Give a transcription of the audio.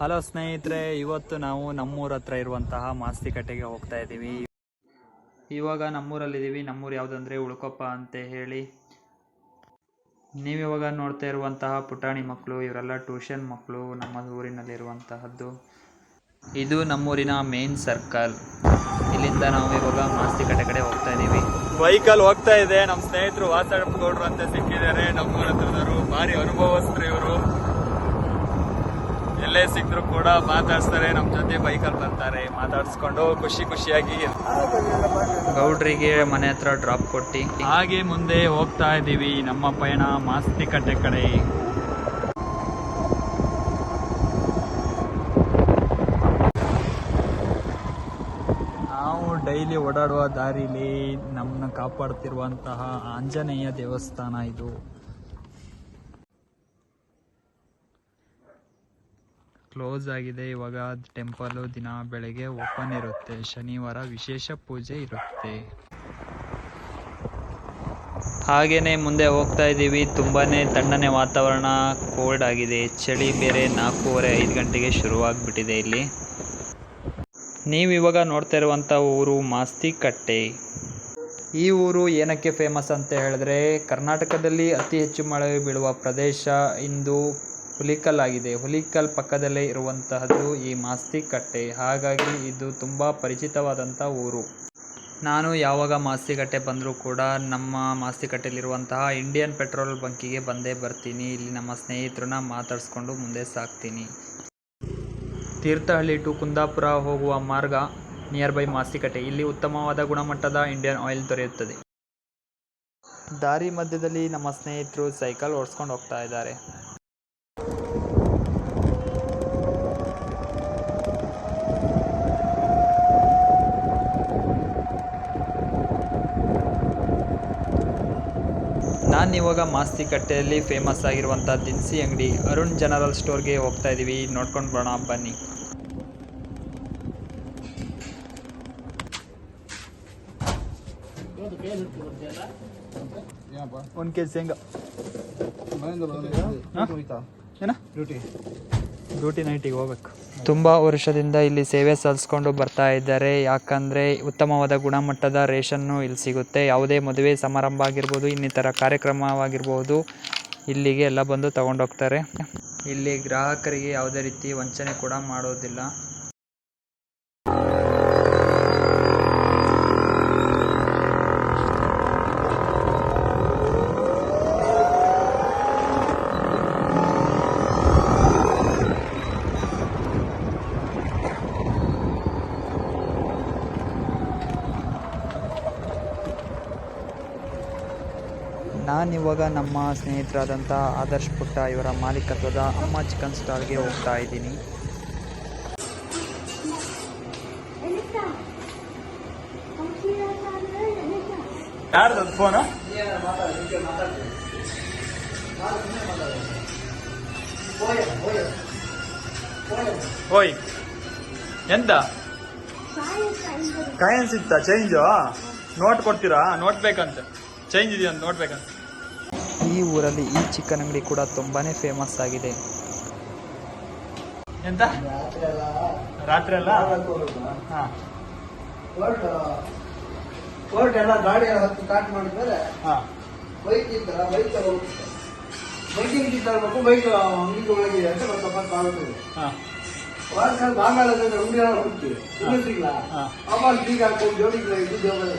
Hello ಸ್ನೇಹಿತರೆ, ಇವತ್ತು ನಾವು ನಮ್ಮೂರ ಹತ್ರ ಇರುವಂತಹ ಮಾಸ್ತಿಕಟ್ಟೆಗೆ ಹೋಗ್ತಾ ಇದ್ದೀವಿ ಇವಾಗ ನಮ್ಮೂರಲ್ಲಿದ್ದೀವಿ. ನಮ್ಮೂರು ಯಾವುದಂದ್ರೆ ಉಳ್ಕೊಪ್ಪ ಅಂತ ಹೇಳಿ. ನೀವಿವಾಗ ನೋಡ್ತಾ ಇರುವಂತಹ ಪುಟಾಣಿ ಮಕ್ಕಳು ಇವರೆಲ್ಲ ಟ್ಯೂಷನ್ ಮಕ್ಕಳು ನಮ್ಮ ಊರಿನಲ್ಲಿರುವಂತಹದ್ದು. ಇದು ನಮ್ಮೂರಿನ ಮೇನ್ ಸರ್ಕಲ್. ಇಲ್ಲಿಂದ ನಾವು ಇವಾಗ ಮಾಸ್ತಿಕಟ್ಟೆ ಕಡೆ ಹೋಗ್ತಾ ಇದ್ದೀವಿ ವೆಹಿಕಲ್ ಹೋಗ್ತಾ ಇದೆ. ನಮ್ಮ ಸ್ನೇಹಿತರು ವಾತಾಡಪ್ಪ ಗೌಡ್ರು ಅಂತ ಸಿಕ್ಕಿದ್ದಾರೆ. ನಮ್ಮೂರ ಹತ್ರದವರು. ಭಾರಿ ಅನುಭವಸ್ಥರು ಇವರು. ಎಲ್ಲೇ ಸಿಕ್ಕರು ಕೂಡ ಮಾತಾಡ್ಸ್ತಾರೆ ನಮ್ಮ ಜೊತೆ ಬೈಕಲ್ಲಿ ಬರ್ತಾರೆ ಮಾತಾಡ್ಸ್ಕೊಂಡು ಖುಷಿ ಖುಷಿಯಾಗಿ ಗೌಡ್ರಿಗೆ ಮನೆ ಹತ್ರ ಡ್ರಾಪ್ ಕೊಟ್ಟು. ಹಾಗೆ ಮುಂದೆ ಹೋಗ್ತಾ ಇದ್ದೀವಿ ನಮ್ಮ ಪಯಣ ಮಾಸ್ತಿ ಕಟ್ಟೆ ಕಡೆ. ನಾವು ಡೈಲಿ ಓಡಾಡುವ ದಾರಿಲಿ ನಮ್ಮನ್ನ ಕಾಪಾಡ್ತಿರುವಂತಹ ಆಂಜನೇಯ ದೇವಸ್ಥಾನ ಇದು. ಕ್ಲೋಸ್ ಆಗಿದೆ. ಇವಾಗ ಟೆಂಪಲ್ ದಿನ ಬೆಳಗ್ಗೆ ಓಪನ್ ಇರುತ್ತೆ. ಶನಿವಾರ ವಿಶೇಷ ಪೂಜೆ ಇರುತ್ತೆ. ಹಾಗೇನೆ ಮುಂದೆ ಹೋಗ್ತಾ ಇದ್ದೀವಿ. ತುಂಬಾನೇ ತಣ್ಣನೆ ವಾತಾವರಣ ಕೋಲ್ಡ್ ಆಗಿದೆ. ಚಳಿ ಬೇರೆ ನಾಲ್ಕೂವರೆ, ಐದು ಗಂಟೆಗೆ ಶುರುವಾಗ್ಬಿಟ್ಟಿದೆ ಇಲ್ಲಿ. ನೀವು ಇವಾಗ ನೋಡ್ತಾ ಇರುವಂಥ ಊರು ಮಾಸ್ತಿಕಟ್ಟೆ. ಈ ಊರು ಏನಕ್ಕೆ ಫೇಮಸ್ ಅಂತ ಹೇಳಿದ್ರೆ, ಕರ್ನಾಟಕದಲ್ಲಿ ಅತಿ ಹೆಚ್ಚು ಮಳೆ ಬೀಳುವ ಪ್ರದೇಶ ಇಂದು ಹುಲಿಕಲ್ ಆಗಿದೆ ಹುಲಿಕಲ್ ಪಕ್ಕದಲ್ಲೇ ಇರುವಂತಹದ್ದು ಈ ಮಾಸ್ತಿಕಟ್ಟೆ ಹಾಗಾಗಿ ಇದು ತುಂಬ ಪರಿಚಿತವಾದಂಥ ಊರು. ನಾನು ಯಾವಾಗ ಮಾಸ್ತಿಕಟ್ಟೆ ಬಂದರೂ ಕೂಡ ನಮ್ಮ ಮಾಸ್ತಿಕಟ್ಟೆಯಲ್ಲಿರುವಂತಹ ಇಂಡಿಯನ್ ಪೆಟ್ರೋಲ್ ಬಂಕಿಗೆ ಬಂದೇ ಬರ್ತೀನಿ. ಇಲ್ಲಿ ನಮ್ಮ ಸ್ನೇಹಿತರನ್ನ ಮಾತಾಡಿಸ್ಕೊಂಡು ಮುಂದೆ ಸಾಕ್ತೀನಿ ತೀರ್ಥಹಳ್ಳಿ ಟು ಕುಂದಾಪುರ ಹೋಗುವ ಮಾರ್ಗ ನಿಯರ್ ಬೈ ಮಾಸ್ತಿಕಟ್ಟೆ ಇಲ್ಲಿ ಉತ್ತಮವಾದ ಗುಣಮಟ್ಟದ ಇಂಡಿಯನ್ ಆಯಿಲ್ ದೊರೆಯುತ್ತದೆ. ದಾರಿ ಮಧ್ಯದಲ್ಲಿ ನಮ್ಮ ಸ್ನೇಹಿತರು ಸೈಕಲ್ ಓಡಿಸ್ಕೊಂಡು ಹೋಗ್ತಾ ಇದ್ದಾರೆ. ನಾನು ಇವಾಗ ಮಾಸ್ತಿ ಕಟ್ಟೆಯಲ್ಲಿ ಫೇಮಸ್ ಆಗಿರುವಂಥ ದಿನಸಿ ಅಂಗಡಿ ಅರುಣ್ ಜನರಲ್ ಸ್ಟೋರ್ಗೆ ಹೋಗ್ತಾ ಇದ್ದೀವಿ ನೋಡ್ಕೊಂಡು ಬರೋಣ ಬನ್ನಿ. ಒಂದು ಕೆ ಜಿ ಶೇಂಗಾ ಏನ? ಡ್ಯೂಟಿ ಡ್ಯೂಟಿ ನೈಟಿಗೆ ಹೋಗ್ಬೇಕು. ತುಂಬ ವರ್ಷದಿಂದ ಇಲ್ಲಿ ಸೇವೆ ಸಲ್ಲಿಸ್ಕೊಂಡು ಬರ್ತಾ ಇದ್ದಾರೆ. ಯಾಕಂದರೆ ಉತ್ತಮವಾದ ಗುಣಮಟ್ಟದ ರೇಷನ್ನು ಇಲ್ಲಿ ಸಿಗುತ್ತೆ. ಯಾವುದೇ ಮದುವೆ ಸಮಾರಂಭ ಆಗಿರ್ಬೋದು ಇನ್ನಿತರ ಕಾರ್ಯಕ್ರಮವಾಗಿರ್ಬೋದು ಇಲ್ಲಿಗೆ ಎಲ್ಲ ಬಂದು ತಗೊಂಡೋಗ್ತಾರೆ. ಇಲ್ಲಿ ಗ್ರಾಹಕರಿಗೆ ಯಾವುದೇ ರೀತಿ ವಂಚನೆ ಕೂಡ ಮಾಡೋದಿಲ್ಲ. ನಾನಿವಾಗ ನಮ್ಮ ಸ್ನೇಹಿತರಾದಂಥ ಆದರ್ಶ್ ಪುಟ್ಟ ಇವರ ಮಾಲೀಕತ್ವದ ಅಮ್ಮ ಚಿಕನ್ ಸ್ಟಾಲ್ಗೆ ಹೋಗ್ತಾ ಇದ್ದೀನಿ. ಫೋನು? ಓಯ್, ಎಂತ? ಕಾಯಿನ್ ಸಿಗ್ತಾ? ಚೇಂಜು ನೋಟ್ ಕೊಡ್ತೀರಾ? ನೋಟ್ ಬೇಕಂತ. ಚೇಂಜ್ ಇದೆಯಂತ ನೋಟ್ ಬೇಕಂತ. ಈ ಊರಲ್ಲಿ ಈ ಚಿಕನ್ ಅಂಗಡಿ ಕೂಡ ತುಂಬಾನೇ ಫೇಮಸ್ ಆಗಿದೆ. ಎಂತ? ರಾತ್ರಿ ಅಲ್ಲ? ಹಾಂ. ಕೋರ್ಟ್ ಎಲ್ಲ ಗಾಡಿ ಹತ್ತು ಸ್ಟಾರ್ಟ್ ಮಾಡಿದ್ಮೇಲೆ ಬೈಕ್ ಬೈಕ್ ಬೈಕಿಂಗ್ ಬೈಕ್ ಅಂಗಡಿ ಒಳಗಿದೆ ಅಂತ ಅಂಗಡಿ ಹೋಗ್ತೀವಿ ಬೀಗ ಹಾಕೊಂಡು ಜೋಡಿಗಳ ದೇವರ